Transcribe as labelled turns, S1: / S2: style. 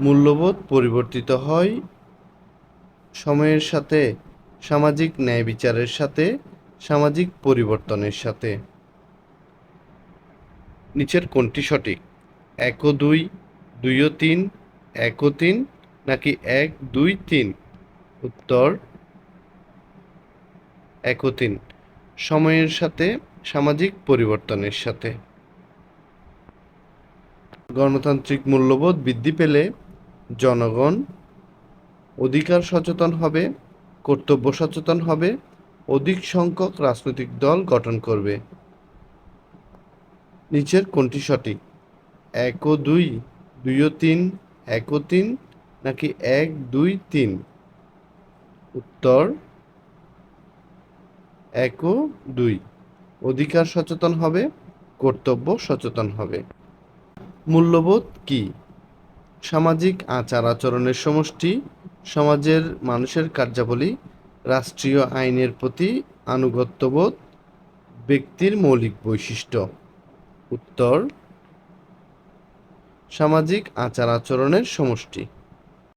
S1: মূল্যবোধ পরিবর্তিত হয় সময়ের সাথে, সামাজিক ন্যায় বিচারের সাথে, সামাজিক পরিবর্তনের সাথে। নিচের কোনটি সঠিক? এক ও দুই দুই ও তিন এক ও তিন, নাকি এক, দুই, তিন? উত্তর এক ও তিন। সময়ের সাথে, সামাজিক পরিবর্তনের সাথে। গণতান্ত্রিক মূল্যবোধ বৃদ্ধি পেলে জনগণ অধিকার সচেতন হবে, কর্তব্য সচেতন হবে, অধিক সংখ্যক রাজনৈতিক দল গঠন করবে। নিচের কোনটি সঠিক? এক ও দুই দুই ও তিন, এক ও তিন, নাকি এক, দুই, তিন? উত্তর এক ও দুই। অধিকার সচেতন হবে, কর্তব্য সচেতন হবে। মূল্যবোধ কি? সামাজিক আচার আচরণের সমষ্টি, সমাজের মানুষের কার্যাবলী, রাষ্ট্রীয় আইনের প্রতি আনুগত্যবোধ, ব্যক্তির মৌলিক বৈশিষ্ট্য। উত্তর, সামাজিক আচার আচরণের সমষ্টি।